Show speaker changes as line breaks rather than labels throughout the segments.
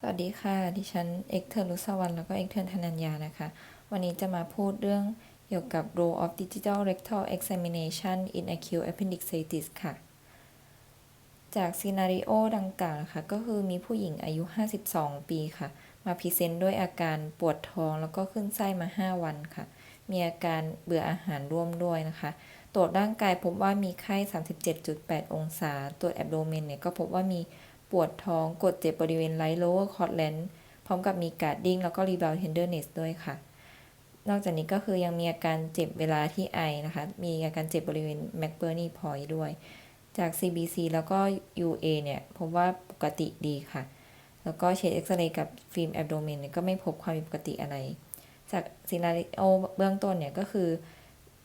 สวัสดีค่ะ ดิฉันเอกเทอร์ลุสวรรณแล้วก็เอกเทอร์ธนัญญานะคะ วันนี้จะมาพูดเรื่องเกี่ยวกับ role of digital rectal examination in acute appendicitis ค่ะ จากซีนารีโอดังกล่าวนะคะก็คือมีผู้หญิงอายุ 52 ปีค่ะ มาพรีเซนต์ด้วยอาการปวดท้องแล้วก็ขึ้นไส้มา 5 วันค่ะ มีอาการเบื่ออาหารร่วมด้วยนะคะ ตรวจร่างกายพบว่ามีไข้ 37.8 องศา ตรวจแอบโดเมนเนี่ยก็พบว่ามี ปวดท้องกดเจ็บบริเวณไลท์ lower quadrant พร้อมกับมีการดิ้งแล้วก็ rebound tenderness ด้วยค่ะ นอกจากนี้ก็คือยังมีอาการเจ็บเวลาที่ไอนะคะ มีอาการเจ็บบริเวณแม m c b u r n e y Point ด้วย จาก CBC แล้วก็ UA เนี่ยพบว่าปกติดีค่ะ แล้วก็เช็ดเอ็กซเรย์กับฟิล์มแอบโดเมนก็ไม่พบความผิดปกติอะไร จากซีนาริโอเบื้องต้นเนี่ยก็คือ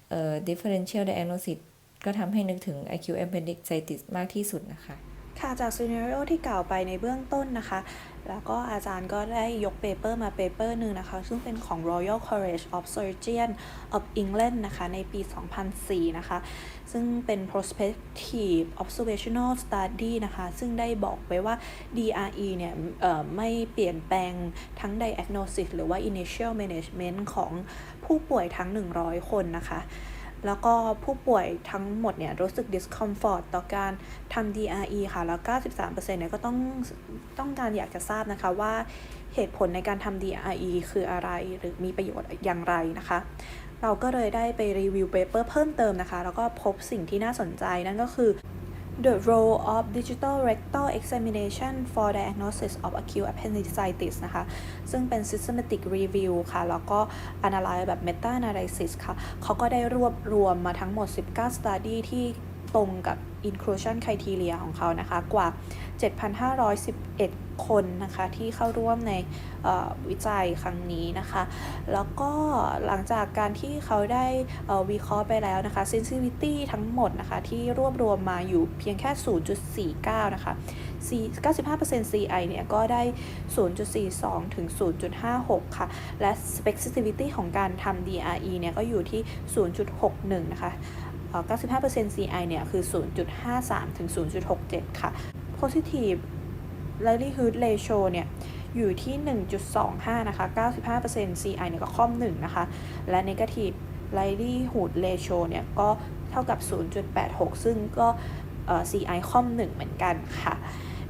เอ่อ differential diagnosis ก็ทำให้นึกถึง acute appendicitis มากที่สุดนะคะ
ค่ะจากซีนารีโอที่กล่าวไปในเบื้องต้นนะคะ แล้วก็อาจารย์ก็ได้ยกเปเปอร์มาเปเปอร์หนึ่งนะคะ ซึ่งเป็นของ Royal College of Surgeons of England นะคะ ในปี 2004 นะคะ ซึ่งเป็น prospective observational study นะคะ ซึ่งได้บอกไว้ว่า DRE เนี่ยไม่เปลี่ยนแปลงทั้ง diagnosis หรือว่า initial management ของผู้ป่วยทั้ง 100 คนนะคะ แล้วก็ผู้ป่วยทั้งหมดเนี่ยรู้สึก discomfort ต่อการทำ DRE ค่ะ แล้ว 93%เนี่ยก็ต้องต้องการอยากจะทราบนะคะว่าเหตุผลในการทำ DRE คืออะไรหรือมีประโยชน์อย่างไรนะคะ เราก็เลยได้ไปรีวิวเปเปอร์เพิ่มเติมนะคะ แล้วก็พบสิ่งที่น่าสนใจนั่นก็คือ The role of digital rectal examination for diagnosis of acute appendicitis นะคะ ซึ่งเป็น systematic review ค่ะ แล้วก็ analyze แบบ meta analysis ค่ะ เขาก็ได้รวบรวมมาทั้งหมด 19 study ที่ตรงกับ inclusion criteria ของเขานะคะ กว่า 7,511 คนนะคะที่เข้าร่วมในวิจัยครั้งนี้นะคะ แล้วก็หลังจากการที่เขาได้วิเคราะห์ไปแล้วนะคะ sensitivity ทั้งหมดนะคะที่รวบรวมมาอยู่เพียงแค่ 0.49 นะคะ 95% CI เนี่ยก็ได้ 0.42 ถึง 0.56 ค่ะ และ specificity ของการทำ DRE เนี่ยก็อยู่ที่ 0.61 นะคะเอ่อ95% CI เนี่ยคือ 0.53 ถึง 0.67 ค่ะ positive likelihood ratio เนี่ยอยู่ที่ 1.25 นะคะ 95% CI เนี่ยก็ค่อม1นะคะ และ negative likelihood ratio เนี่ยก็เท่ากับ 0.86 ซึ่งก็เอ่อ CI ค่อม1เหมือนกันค่ะ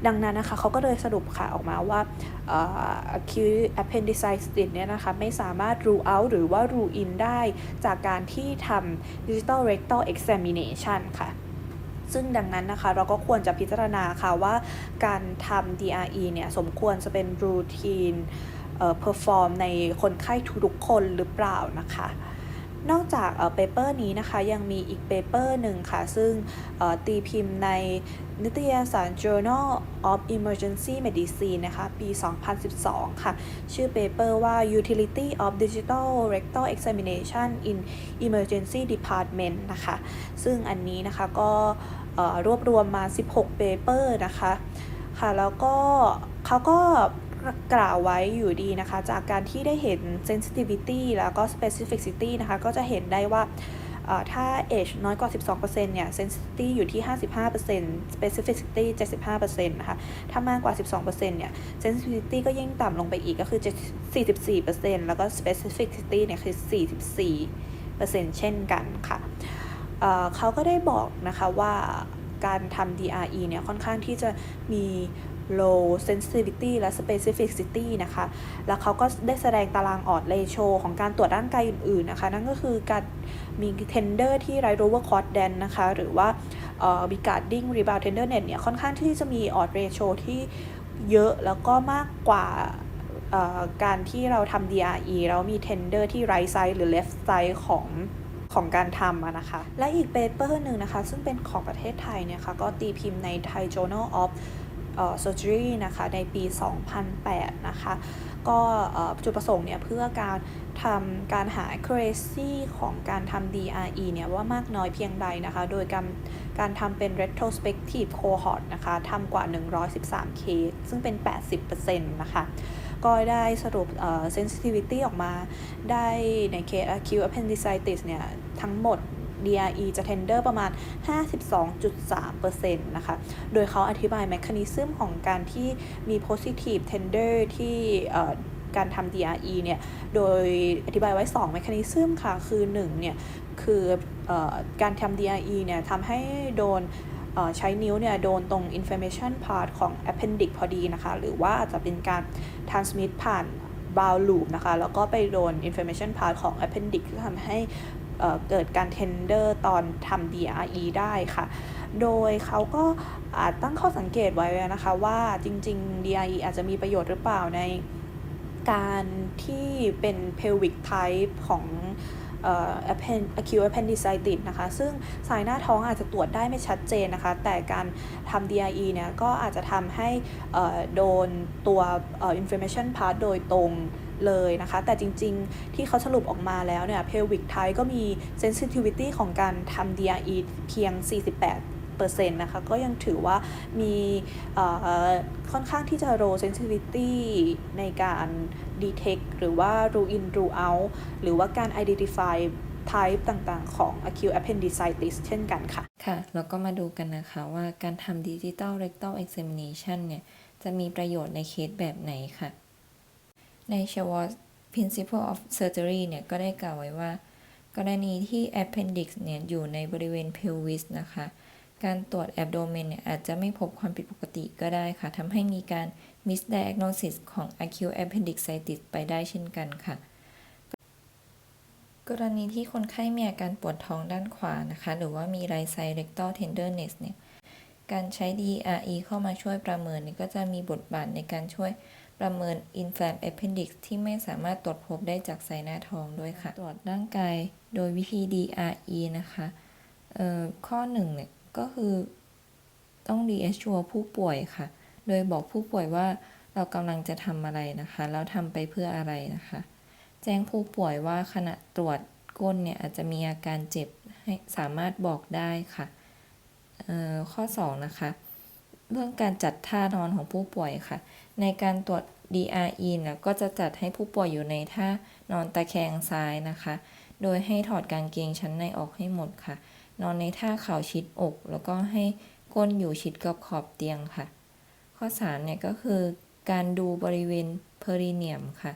ดังนั้นนะคะเขาก็เลยสรุปค่ะออกมาว่าเอ่อ acute appendicitis เนี่ยนะคะ ไม่สามารถ rule out หรือว่า rule in ได้จากการที่ทำ digital rectal examination ค่ะ ซึ่งดังนั้นนะคะ เราก็ควรจะพิจารณาค่ะว่าการทำ DRE เนี่ยสมควรจะเป็น routine เอ่อ perform ในคนไข้ทุกคนหรือเปล่านะคะนอกจากเปเปอร์นี้นะคะยังมีอีกเปเปอร์หนึ่งค่ะ ซึ่งเอ่อตีพิมพ์ในนิตยสาร Journal of Emergency Medicine นะคะ ปี 2012 ค่ะ ชื่อเปเปอร์ว่า Utility of Digital Rectal Examination in Emergency Department นะคะ ซึ่งอันนี้นะคะก็เรวบรวมมา 16 เปเปอร์นะคะ ค่ะ แล้วก็เขาก็กล่าวไว้อยู่ดีนะคะ จากการที่ได้เห็น sensitivity แล้วก็ specificity นะคะ ก็จะเห็นได้ว่าถ้า age น้อยกว่า 12%เนี่ย sensitivity อยู่ที่ 55% specificity 75%นะคะถ้ามากกว่า 12%เนี่ย sensitivity ก็ยิ่งต่ำลงไปอีกก็คือ 44%แล้วก็ specificity เนี่ยคือ 44%เช่นกันค่ะ เขาก็ได้บอกนะคะว่าการทำ DRE เนี่ยค่อนข้างที่จะมี low sensitivity และ specificity นะคะ แล้วเขาก็ได้แสดงตารางออด ratio ของการตรวจร่างกายอื่นๆ นะคะ นั่นก็คือการมี tender ที่ right over quadrant นะคะ หรือว่าเอ่อ regarding rebound tenderness เนี่ย ค่อนข้างที่จะมี odd ratio ที่เยอะแล้วก็มากกว่าการที่เราทำ DRE แล้วมี tender ที่ right side หรือ left side ของ ของการทำนะคะ และอีกเปเปอร์หนึ่งนะคะ ซึ่งเป็นของประเทศไทยเนี่ยค่ะก็ตีพิมพ์ใน Thai Journal of surgery นะคะในปี 2008 นะคะ ก็จุดประสงค์เนี่ยเพื่อการทำการหา accuracy ของการทำ DRE เนี่ยว่ามากน้อยเพียงใดนะคะ โดยการการทำเป็น retrospective cohort นะคะทำกว่า 113 เคส ซึ่งเป็น 80%นะคะ ก็ได้สรุปเอ่อ sensitivity ออกมา ได้ในเคส acute appendicitis เนี่ยทั้งหมด DRE จะ tender ประมาณ 52.3%นะคะ โดยเขาอธิบาย mechanism ของการที่มี positive tender ที่การทำ DRE เนี่ย โดยอธิบายไว้ 2 mechanism ค่ะ คือ 1 เนี่ย คืออการทำ DRE เนี่ยทำให้โดน ใช้นิ้วเนี่ยโดนตรง information part ของ appendix พอดีนะคะ หรือว่าอาจจะเป็นการ transmit ผ่าน bound loop นะคะ แล้วก็ไปโดน information part ของ appendix ที่ทำให้เกิดการ tender ตอนทำ DRE ได้ค่ะ โดยเขาก็อาจตั้งข้อสังเกตไว้นะคะว่าจริง ๆ DRE อาจจะมีประโยชน์หรือเปล่าในการที่เป็น pelvic type ของ acute appendicitis นะคะ ซึ่งสายหน้าท้องอาจจะตรวจได้ไม่ชัดเจนนะคะ แต่การทำ DRE เนี่ยก็อาจจะทำให้อ่อโดนตัวอ่อ information part โดยตรงเลยนะคะ แต่จริงๆ ที่เขาสรุปออกมาแล้วเนี่ย pelvic type ก็มี sensitivity ของการทำ DRE เพียง 48 เปอร์เซ็นต์นะคะก็ยังถือว่ามีค่อนข้างที่จะ low sensitivity ในการ detect หรือว่า rule in rule out หรือว่าการ identify type ต่างๆ ของ acute appendicitis เช่นกันค่ะ
ค่ะ แล้วก็มาดูกันนะคะว่าการทำ Digital Rectal Examination เนี่ย จะมีประโยชน์ในเคสแบบไหนค่ะ ใน Schwartz Principle of Surgery เนี่ย ก็ได้กล่าวไว้ว่า กรณีที่ appendix เนี่ย อยู่ในบริเวณ pelvis นะคะ การตรวจ abdomen เนี่ยอาจจะไม่พบความผิดปกติก็ได้ค่ะทำให้มีการ misdiagnosis ของ acute appendicitis ไปได้เช่นกันค่ะ กรณีที่คนไข้มีอาการปวดท้องด้านขวานะคะ หรือว่ามี right side rectal tenderness เนี่ย การใช้ DRE เข้ามาช่วยประเมินเนี่ยก็จะมีบทบาทในการช่วยประเมิน inflamed appendix ที่ไม่สามารถตรวจพบได้จากไซหน้าท้องด้วยค่ะ ตรวจร่างกายโดยวิธี DRE นะคะข้อหนึ่งเนี่ย ก็คือต้อง reassure ผู้ป่วยค่ะ โดยบอกผู้ป่วยว่าเรากำลังจะทำอะไรนะคะ แล้วทำไปเพื่ออะไรนะคะ แจ้งผู้ป่วยว่าขณะตรวจก้นเนี่ยอาจจะมีอาการเจ็บให้สามารถบอกได้ค่ะเออข้อ 2 นะคะ เรื่องการจัดท่านอนของผู้ป่วยค่ะ ในการตรวจ DRE นี่ยก็จะจัดให้ผู้ป่วยอยู่ในท่านอนตะแคงซ้ายนะคะ โดยให้ถอดกางเกงชั้นในออกให้หมดค่ะ นอนในท่าเข่าชิดอก แล้วก็ให้ก้นอยู่ชิดกับขอบเตียงค่ะ ข้อ3เนี่ยก็คือการดูบริเวณ perineum ค่ะ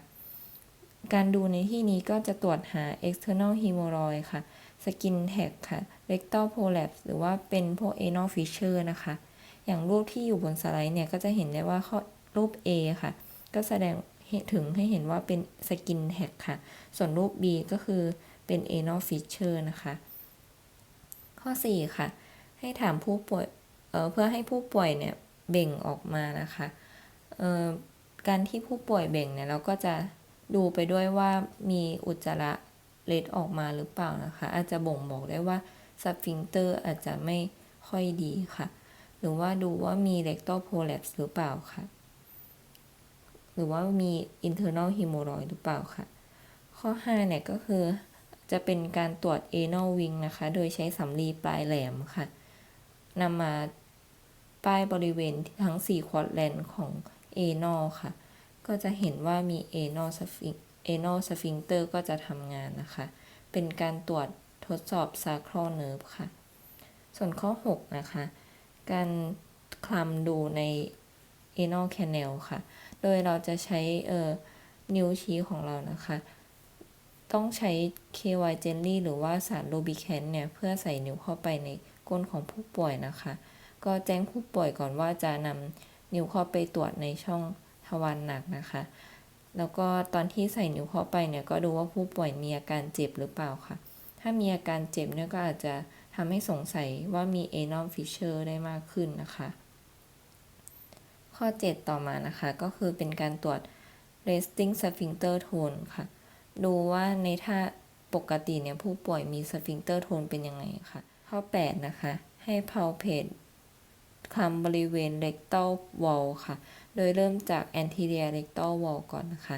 การดูในที่นี้ก็จะตรวจหา external hemorrhoid ค่ะ skin tag ค่ะ rectal prolapse หรือว่าเป็นพวก anal fissure นะคะ อย่างรูปที่อยู่บนสไลด์เนี่ยก็จะเห็นได้ว่าข้อรูป A ค่ะ ก็แสดงถึงให้เห็นว่าเป็น skin tag ค่ะ ส่วนรูป B ก็คือเป็น anal fissure นะคะ ข้อ 4 ค่ะ ให้ถามผู้ป่วยเเพื่อให้ผู้ป่วยเนี่ยเบ่งออกมานะคะการที่ผู้ป่วยเบ่งเนี่ยเราก็จะดูไปด้วยว่ามีอุจจาระเล็ดออกมาหรือเปล่านะคะ อาจจะบ่งบอกได้ว่าสฟิงเตอร์อาจจะไม่ค่อยดีค่ะ หรือว่าดูว่ามี rectal prolapse หรือเปล่าค่ะ หรือว่ามี internal hemorrhoid หรือเปล่าค่ะ ข้อ 5 เนี่ยก็คือ จะเป็นการตรวจ anal wing นะคะ โดยใช้สำลีปลายแหลมค่ะนำมาป้ายบริเวณทั้ง 4 ควอดแลนของ anal ค่ะ ก็จะเห็นว่ามี anal sphinx anal sphincter ก็จะทำงานนะคะ เป็นการตรวจทดสอบ sacral nerve ค่ะ ส่วนข้อ 6 นะคะ การคลำดูใน anal canal ค่ะ โดยเราจะใช้เอ่อนิ้วชี้ของเรานะคะ ต้องใช้ KY jelly หรือว่าสารโลบิแคนเนี่ย เพื่อใส่นิ้วเข้าไปในก้นของผู้ป่วยนะคะ ก็แจ้งผู้ป่วยก่อนว่าจะนำนิ้วเข้าไปตรวจในช่องทวารหนักนะคะ แล้วก็ตอนที่ใส่นิ้วเข้าไปเนี่ย ก็ดูว่าผู้ป่วยมีอาการเจ็บหรือเปล่าค่ะ ถ้ามีอาการเจ็บเนี่ยก็อาจจะทำให้สงสัยว่ามี anal fissure ได้มากขึ้นนะคะ ข้อ 7 ต่อมานะคะ ก็คือเป็นการตรวจ resting sphincter tone ค่ะ ดูว่าในท่าปกติเนี่ยผู้ป่วยมี sphincter tone เป็นยังไงค่ะ ข้อ 8 นะคะ ให้ palpate คำบริเวณ rectal wall ค่ะ โดยเริ่มจาก anterior rectal wall ก่อนนะคะ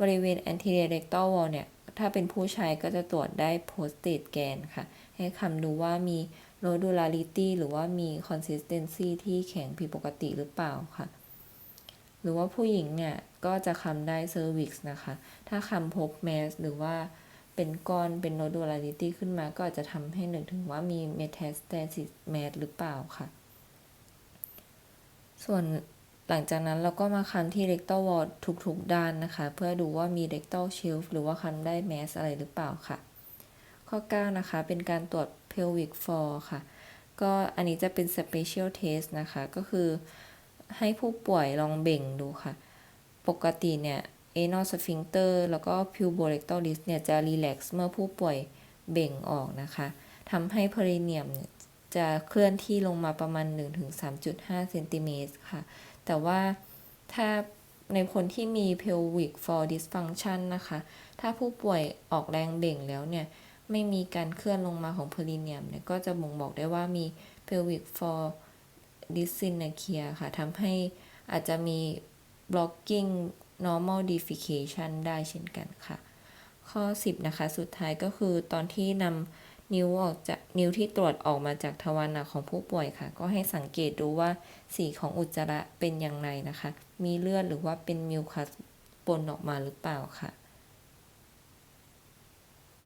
บริเวณ anterior rectal wall เนี่ย ถ้าเป็นผู้ชายก็จะตรวจได้ prostate gland ค่ะ ให้คำดูว่ามี nodularity หรือว่ามี consistency ที่แข็งผิดปกติหรือเปล่าค่ะ หรือว่าผู้หญิงเนี่ยก็จะคำได้ cervix นะคะ ถ้าคำพบ mass หรือว่าเป็นก้อนเป็น nodularity ขึ้นมาก็อาจจะทำให้นึกถึงว่ามี metastasis mass หรือเปล่าค่ะ ส่วนหลังจากนั้นเราก็มาคันที่ rectal wall ทุกๆด้านนะคะ เพื่อดูว่ามี rectal shelf หรือว่าคันได้ mass อะไรหรือเปล่าค่ะ ข้อ 9 นะคะ เป็นการตรวจ pelvic floor ค่ะ ก็อันนี้จะเป็น special test นะคะ ก็คือ ให้ผู้ป่วยลองเบ่งดูค่ะ ปกติเนี่ย anal sphincter แล้วก็ puborectal disc เนี่ยจะ relax เมื่อผู้ป่วยเบ่งออกนะคะทำให้ perineum เนี่ยจะเคลื่อนที่ลงมาประมาณ 1-3.5เซนติเมตรค่ะ แต่ว่าถ้าในคนที่มี pelvic floor dysfunction นะคะ ถ้าผู้ป่วยออกแรงเบ่งแล้วเนี่ย ไม่มีการเคลื่อนลงมาของ perineum เนี่ย ก็จะบ่งบอกได้ว่ามี pelvic floor dyssynechia ค่ะทำให้อาจจะมี blocking normal defecation ได้เช่นกันค่ะ ข้อ 10 นะคะ สุดท้ายก็คือตอนที่นำนิ้วออกจากนิ้วที่ตรวจออกมาจากทวารหนักของผู้ป่วยค่ะ ก็ให้สังเกตดูว่าสีของอุจจาระเป็นอย่างไรนะคะ มีเลือดหรือว่าเป็นมิวคัสปนออกมาหรือเปล่าค่ะ